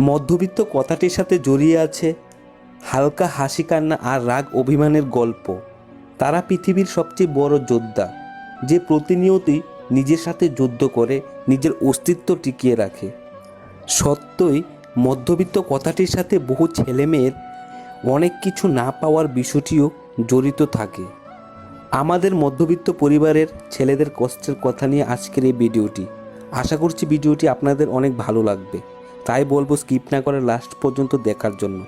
মধ্যবিত্ত কথাটির সাথে জড়িয়ে আছে হালকা হাসি কান্না আর রাগ অভিমানের গল্প। তারা পৃথিবীর সবচেয়ে বড় যোদ্ধা, যে প্রতিনিয়তই নিজের সাথে যুদ্ধ করে, নিজের অস্তিত্ব টিকিয়ে রাখে। সত্যই, মধ্যবিত্ত কথাটির সাথে বহু ছেলেমেয়ের অনেক কিছু না পাওয়ার বিষয়টিও জড়িত থাকে। আমাদের মধ্যবিত্ত পরিবারের ছেলেদের কষ্টের কথা নিয়ে আজকের এই ভিডিওটি। আশা করছি ভিডিওটি আপনাদের অনেক ভালো লাগবে। তাই বলব স্কিপ না করে লাস্ট পর্যন্ত দেখার জন্য।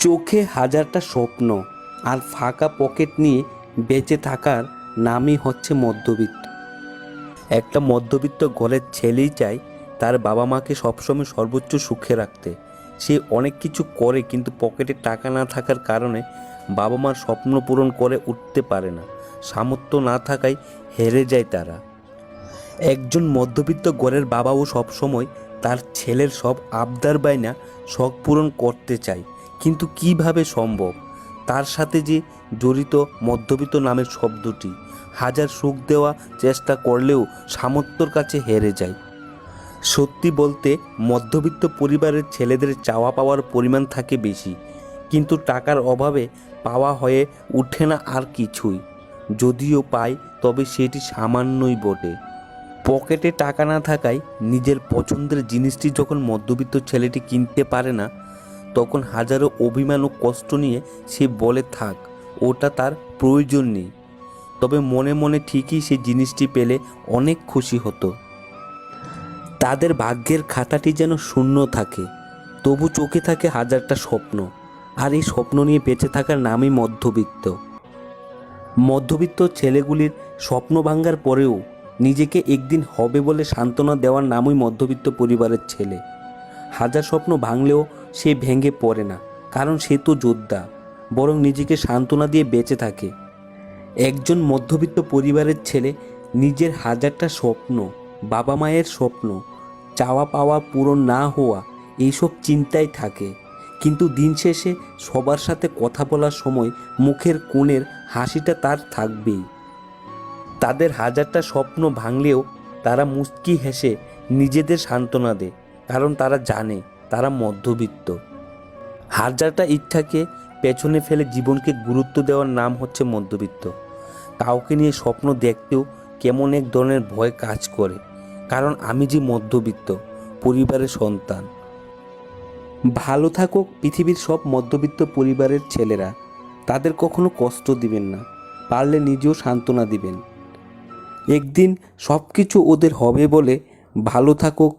চোখে হাজারটা স্বপ্ন আর ফাঁকা পকেট নিয়ে বেঁচে থাকার নামই হচ্ছে মধ্যবিত্ত। একটা মধ্যবিত্ত ঘরের ছেলেই চায় তার বাবা মাকে সবসময় সর্বোচ্চ সুখে রাখতে। সে অনেক কিছু করে কিন্তু পকেটে টাকা না থাকার কারণে বাবা মার স্বপ্ন পূরণ করে উঠতে পারে না। সামর্থ্য না থাকায় হেরে যায় তারা। একজন মধ্যবিত্ত ঘরের বাবাও সবসময় তার ছেলের সব আবদার বায়না শখ পূরণ করতে চায়। কিন্তু কীভাবে সম্ভব? তার সাথে যে জড়িত মধ্যবিত্ত নামের শব্দটি, হাজার সুখ দেওয়া চেষ্টা করলেও সামর্থ্যর কাছে হেরে যায়। সত্যি বলতে, মধ্যবিত্ত পরিবারের ছেলেদের চাওয়া পাওয়ার পরিমাণ থাকে বেশি, কিন্তু টাকার অভাবে পাওয়া হয়ে ওঠে না আর কিছুই। যদিও পায়, তবে সেটি সামান্যই বটে। পকেটে টাকা না থাকায় নিজের পছন্দের জিনিসটি যখন মধ্যবিত্ত ছেলেটি কিনতে পারে না, তখন হাজারো অভিমান ও কষ্ট নিয়ে সে বলে, থাক, ওটা তার প্রয়োজন নেই। তবে মনে মনে ঠিকই সে জিনিসটি পেলে অনেক খুশি হতো। তাদের ভাগ্যের খাতাটি যেন শূন্য থাকে, তবু চোখে থাকে হাজারটা স্বপ্ন, আর এই স্বপ্ন নিয়ে বেঁচে থাকার নামই মধ্যবিত্ত। মধ্যবিত্ত ছেলেগুলির স্বপ্ন ভাঙ্গার পরেও নিজেকে একদিন হবে বলে সান্ত্বনা দেওয়ার নামই মধ্যবিত্ত পরিবারের ছেলে। হাজার স্বপ্ন ভাঙলেও সে ভেঙে পড়ে না, কারণ সে তো যোদ্ধা, বরং নিজেকে সান্ত্বনা দিয়ে বেঁচে থাকে। একজন মধ্যবিত্ত পরিবারের ছেলে নিজের হাজারটা স্বপ্ন, বাবা মায়ের স্বপ্ন, চাওয়া পাওয়া পূরণ না হওয়া এইসব চিন্তায় থাকে। কিন্তু দিন শেষে সবার সাথে কথা বলার সময় মুখের কোণের হাসিটা তার থাকবেই। তাদের হাজারটা স্বপ্ন ভাঙলেও তারা মুচকি হেসে নিজেদের সান্ত্বনা দেয়, কারণ তারা জানে তারা মধ্যবিত্ত। হাজারটা ইচ্ছাকে পেছনে ফেলে জীবনকে গুরুত্ব দেওয়ার নাম হচ্ছে মধ্যবিত্ত। কাউকে নিয়ে স্বপ্ন দেখতেও কেমন এক ধরনের ভয় কাজ করে, কারণ আমি যে মধ্যবিত্ত, পরিবারের সন্তান। ভালো থাকুক পৃথিবীর সব মধ্যবিত্ত পরিবারের ছেলেরা, তাদের কখনো কষ্ট দিবেন না, পারলে নিজেও সান্ত্বনা দিবেন। একদিন সব কিছু ওদের হবে বলে ভালো থাকুক